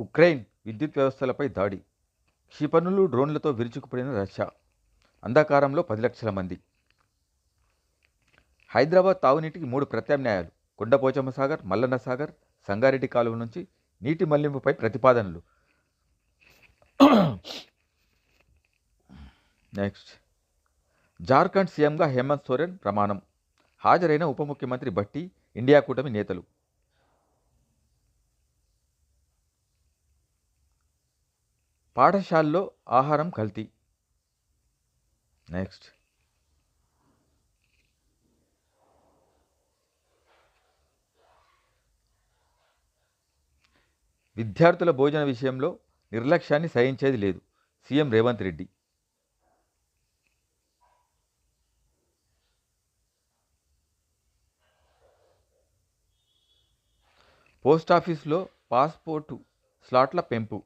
Ukraine విద్యుత్ వ్యవస్థలపై దాడి. క్షిపణులు డ్రోన్లతో విరుచుకుపడిన రష్యా. అంధకారంలో పది లక్షల మంది. హైదరాబాద్ తాగునీటికి మూడు ప్రత్యామ్నాయాలు. కొండపోచమ్మ సాగర్ మల్లన్న సాగర్ సంగారెడ్డి కాలువ నుంచి నీటి మళ్ళింపుపై ప్రతిపాదనలు. నెక్స్ట్. జార్ఖండ్ సీఎంగా హేమంత్ సోరెన్ ప్రమాణం. హాజరైన ఉప ముఖ్యమంత్రి భట్టి ఇండియా కూటమి నేతలు. పాఠశాలలో ఆహారం కల్తీ. నెక్స్ట్ విద్యార్థుల భోజన విషయంలో నిర్లక్ష్యాన్ని సహించేది లేదు. సీఎం రేవంత్ రెడ్డి. పోస్ట్ ఆఫీసులో పాస్పోర్టు స్లాట్ల పెంపు.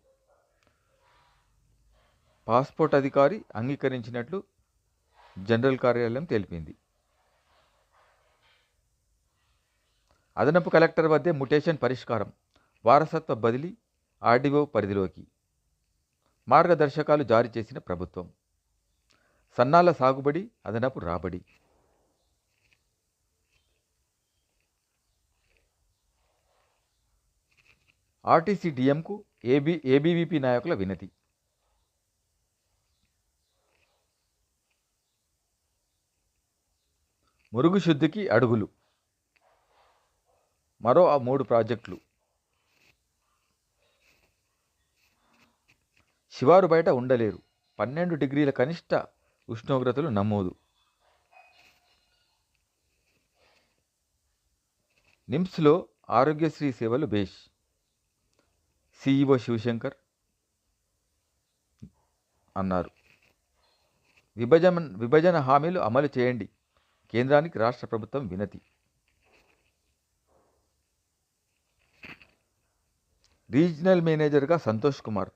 పాస్పోర్ట్ అధికారి అంగీకరించినట్లు జనరల్ కార్యాలయం తెలిపింది. అదనపు కలెక్టర్ వద్దే ముటేషన్ పరిష్కారం. వారసత్వ బదిలీ ఆర్డీఓ పరిధిలోకి. మార్గదర్శకాలు జారీ చేసిన ప్రభుత్వం. సన్నాల సాగుబడి అదనపు రాబడి. ఆర్టీసీ డిఎంకు ఏబీ ఏబీవీపీ నాయకుల వినతి. మురుగు శుద్ధికి అడుగులు. మరో ఆ మూడు ప్రాజెక్టులు. శివారు బయట ఉండలేరు. పన్నెండు డిగ్రీల కనిష్ట ఉష్ణోగ్రతలు నమోదు. నిమ్స్లో ఆరోగ్యశ్రీ సేవలు బేష్. సిఇఓ శివశంకర్ అన్నారు. విభజన విభజన హామీలు అమలు చేయండి. కేంద్రానికి రాష్ట్ర ప్రభుత్వం వినతి. రీజనల్ మేనేజర్గా సంతోష్ కుమార్.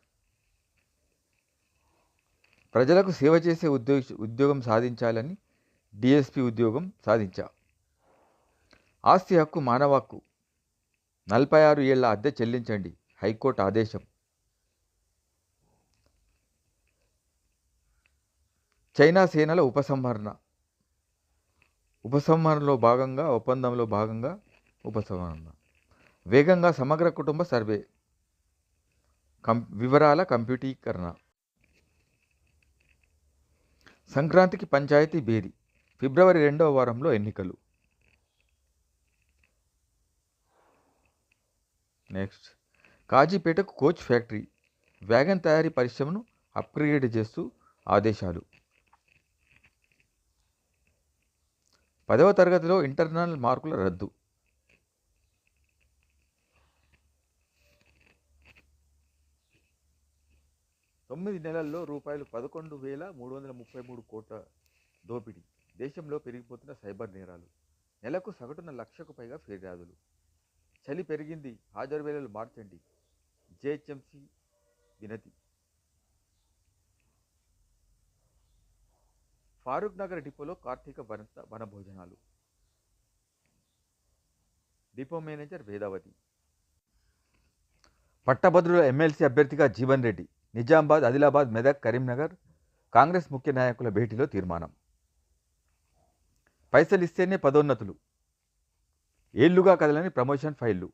ప్రజలకు సేవ చేసే ఉద్యోగ ఉద్యోగం సాధించాలని డిఎస్పి ఉద్యోగం సాధించా. ఆస్తి హక్కు మానవ హక్కు నలభై ఆరు ఏళ్ళ అద్దె చెల్లించండి. హైకోర్టు ఆదేశం. చైనా సేనల ఉపసంహరణ. ఉపసంహరణలో భాగంగా ఒప్పందంలో భాగంగా ఉపసంహరణ. వేగంగా సమగ్ర కుటుంబ సర్వే. కం వివరాల కంప్యూటీకరణ. సంక్రాంతికి పంచాయతీ బేరీ ఫిబ్రవరి రెండవ వారంలో ఎన్నికలు. నెక్స్ట్. కాజీపేటకు కోచ్ ఫ్యాక్టరీ. వ్యాగన్ తయారీ పరిశ్రమను అప్గ్రేడ్ చేస్తూ ఆదేశాలు. పదవ తరగతిలో ఇంటర్నల్ మార్కుల రద్దు. తొమ్మిది నెలల్లో రూపాయలు పదకొండు వేల మూడు వందల ముప్పై మూడు కోట్ల దోపిడీ. దేశంలో పెరిగిపోతున్న సైబర్ నేరాలు. నెలకు సగటున లక్షకు పైగా ఫిర్యాదులు. చలి పెరిగింది. హాజరు వేళలు మార్చండి. జేహెచ్ఎంసీ వినతి. ఫారూక్ నగర్ డిపోలో కార్తీక వన వనభోజనాలు. Depot manager Vedavathi. పట్టభద్రుల ఎమ్మెల్సీ అభ్యర్థిగా జీవన్ రెడ్డి నిజామాబాద్ ఆదిలాబాద్ మెదక్ కరీంనగర్ కాంగ్రెస్ ముఖ్య నాయకుల భేటీలో తీర్మానం. పైసలు ఇస్తేనే పదోన్నతులు. ఏళ్ళుగా కదలని ప్రమోషన్ ఫైళ్ళు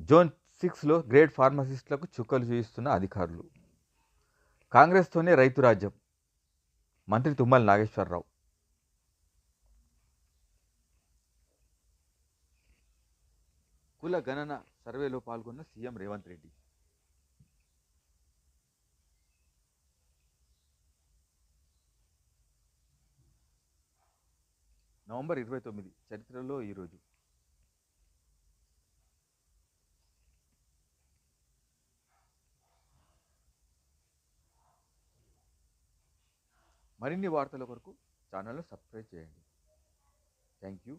జోన్ సిక్స్లో గ్రేడ్ ఫార్మసిస్టులకు చుక్కలు చూయిస్తున్న అధికారులు. కాంగ్రెస్తోనే రైతు రాజ్యం. మంత్రి తుమ్మల నాగేశ్వరరావు. కుల గణన సర్వేలో పాల్గొన్న సీఎం రేవంత్ రెడ్డి. నవంబర్ ఇరవై తొమ్మిది చరిత్రలో ఈరోజు. మరిన్ని వార్తల కొరకు ఛానల్ను సబ్స్క్రైబ్ చేయండి. Thank you